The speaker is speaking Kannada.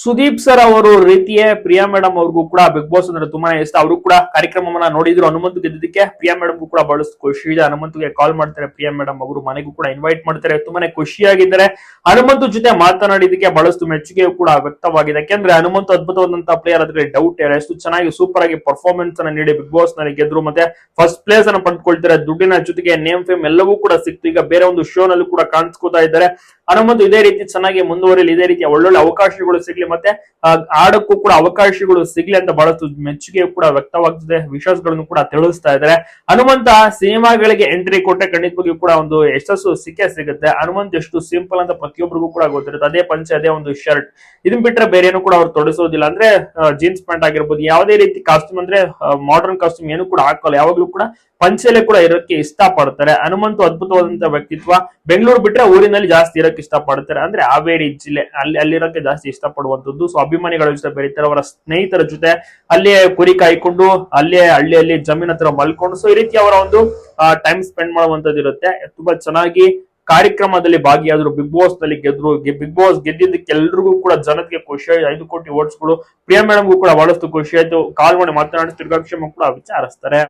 ಸುದೀಪ್ ಸರ್ ಅವರು ರೀತಿಯೇ ಪ್ರಿಯಾ ಮೇಡಮ್ ಅವ್ರಿಗೂ ಕೂಡ ಬಿಗ್ ಬಾಸ್ ಅಂದ್ರೆ ತುಂಬಾನೇ ಇಷ್ಟ. ಅವರು ಕೂಡ ಕಾರ್ಯಕ್ರಮವನ್ನ ನೋಡಿದ್ರು. ಹನುಮಂತು ಗೆದ್ದಿದ್ದಕ್ಕೆ ಪ್ರಿಯಾ ಮೇಡಮ್ ಕೂಡ ಬಹಳಷ್ಟು ಖುಷಿ ಇದೆ. ಹನುಮಂತುಗೆ ಕಾಲ್ ಮಾಡ್ತಾರೆ. ಪ್ರಿಯಾ ಮೇಡಮ್ ಅವರು ಮನೆಗೂ ಕೂಡ ಇನ್ವೈಟ್ ಮಾಡ್ತಾರೆ. ತುಂಬಾನೇ ಖುಷಿಯಾಗಿದ್ದಾರೆ. ಹನುಮಂತು ಜೊತೆ ಮಾತನಾಡಿದಕ್ಕೆ ಬಹಳಷ್ಟು ಮೆಚ್ಚುಗೆ ಕೂಡ ವ್ಯಕ್ತವಾಗಿದೆ. ಯಾಕೆಂದ್ರೆ ಹನುಮಂತು ಅದ್ಭುತವಾದಂತಹ ಪ್ಲೇಯರ್ ಅದ್ರ ಡೌಟ್ ಇಲ್ಲ ಎಷ್ಟು ಚೆನ್ನಾಗಿ ಸೂಪರ್ ಆಗಿ ಪರ್ಫಾರ್ಮೆನ್ಸ್ ಅನ್ನ ನೀಡಿ ಬಿಗ್ ಬಾಸ್ನಲ್ಲಿ ಗೆದ್ರು. ಮತ್ತೆ ಫಸ್ಟ್ ಪ್ಲೇಸ್ ಅನ್ನ ಪಡ್ಕೊಳ್ತಾರೆ ದುಡ್ಡಿನ ಜೊತೆಗೆ ನೇಮ್ ಫೇಮ್ ಎಲ್ಲವೂ ಕೂಡ ಸಿಕ್ತು. ಈಗ ಬೇರೆ ಒಂದು ಶೋ ನಲ್ಲೂ ಕೂಡ ಕಾಣಿಸ್ಕೋತಾ ಇದ್ದಾರೆ. ಹನುಮಂತು ಇದೇ ರೀತಿ ಚೆನ್ನಾಗಿ ಮುಂದುವರಿಲಿ, ಇದೇ ರೀತಿಯ ಒಳ್ಳೊಳ್ಳೆ ಅವಕಾಶಗಳು ಸಿಗ್ಲಿ ಮತ್ತೆ ಆಡಕ್ಕೂ ಕೂಡ ಅವಕಾಶಗಳು ಸಿಗ್ಲಿ ಅಂತ ಬಹಳಷ್ಟು ಮೆಚ್ಚುಗೆ ಕೂಡ ವ್ಯಕ್ತವಾಗ್ತದೆ, ವಿಶ್ವಾಸಗಳನ್ನು ಕೂಡ ತಿಳಿಸ್ತಾ ಇದ್ದಾರೆ. ಹನುಮಂತ ಸಿನಿಮಾಗಳಿಗೆ ಎಂಟ್ರಿ ಕೊಟ್ಟೆ ಖಂಡಿತವಾಗಿಯೂ ಕೂಡ ಒಂದು ಯಶಸ್ಸು ಸಿಕ್ಕೇ ಸಿಗುತ್ತೆ. ಹನುಮಂತ್ ಎಷ್ಟು ಸಿಂಪಲ್ ಅಂತ ಪ್ರತಿಯೊಬ್ಬರಿಗೂ ಕೂಡ ಗೊತ್ತಿರುತ್ತೆ. ಅದೇ ಪಂಚೆ ಅದೇ ಒಂದು ಶರ್ಟ್ ಇದನ್ ಬಿಟ್ರೆ ಬೇರೆ ಏನು ಕೂಡ ಅವ್ರು ತೊಡಿಸೋದಿಲ್ಲ. ಅಂದ್ರೆ ಜೀನ್ಸ್ ಪ್ಯಾಂಟ್ ಆಗಿರ್ಬೋದು, ಯಾವುದೇ ರೀತಿ ಕಾಸ್ಟ್ಯೂಮ್ ಅಂದ್ರೆ ಮಾಡರ್ನ್ ಕಾಸ್ಟ್ಯೂಮ್ ಏನು ಕೂಡ ಹಾಕಲ್ಲ. ಯಾವಾಗ್ಲೂ ಕೂಡ ಪಂಚೆಲೆ ಕೂಡ ಇರೋಕ್ಕೆ ಇಷ್ಟಪಡ್ತಾರೆ. ಹನುಮಂತು ಅದ್ಭುತವಾದಂತಹ ವ್ಯಕ್ತಿತ್ವ. ಬೆಂಗಳೂರು ಬಿಟ್ರೆ ಊರಿನಲ್ಲಿ ಜಾಸ್ತಿ ಇರಕ್ಕೆ ಇಷ್ಟಪಡ್ತಾರೆ. ಅಂದ್ರೆ ಹಾವೇರಿ ಜಿಲ್ಲೆ ಅಲ್ಲಿ ಅಲ್ಲಿರೋಕೆ ಜಾಸ್ತಿ ಇಷ್ಟಪಡುವಂತದ್ದು ಸೊ ಅಭಿಮಾನಿಗಳ ಜೊತೆ ಬೆರೀತಾರೆ. ಅವರ ಸ್ನೇಹಿತರ ಜೊತೆ ಅಲ್ಲಿ ಕುರಿ ಕಾಯ್ಕೊಂಡು, ಅಲ್ಲೇ ಹಳ್ಳಿಯಲ್ಲಿ ಜಮೀನ್ ಹತ್ರ ಮಲ್ಕೊಂಡು. ಸೊ ಈ ರೀತಿ ಅವರ ಒಂದು ಟೈಮ್ ಸ್ಪೆಂಡ್ ಮಾಡುವಂತದ್ದು ಇರುತ್ತೆ. ತುಂಬಾ ಚೆನ್ನಾಗಿ ಕಾರ್ಯಕ್ರಮದಲ್ಲಿ ಭಾಗಿಯಾದ್ರು. ಬಿಗ್ ಬಾಸ್ನಲ್ಲಿ ಗೆದ್ರು. ಬಿಗ್ ಬಾಸ್ ಗೆದ್ದಿದ್ದಕ್ಕೆ ಎಲ್ರಿಗೂ ಕೂಡ ಜನಕ್ಕೆ ಖುಷಿ ಆಯ್ತು. ಐದು ಕೋಟಿ ಓಟ್ಸ್ಗಳು ಪ್ರಿಯಾ ಮೇಡಮ್ಗೂ ಕೂಡ ಬಹಳಷ್ಟು ಖುಷಿ ಆಯ್ತು. ಕಾಲ್ ಮಾಡಿ ಮಾತನಾಡಿ ತಿರ್ಗಾಕ್ಷಮ ಕೂಡ ವಿಚಾರಿಸ್ತಾರೆ.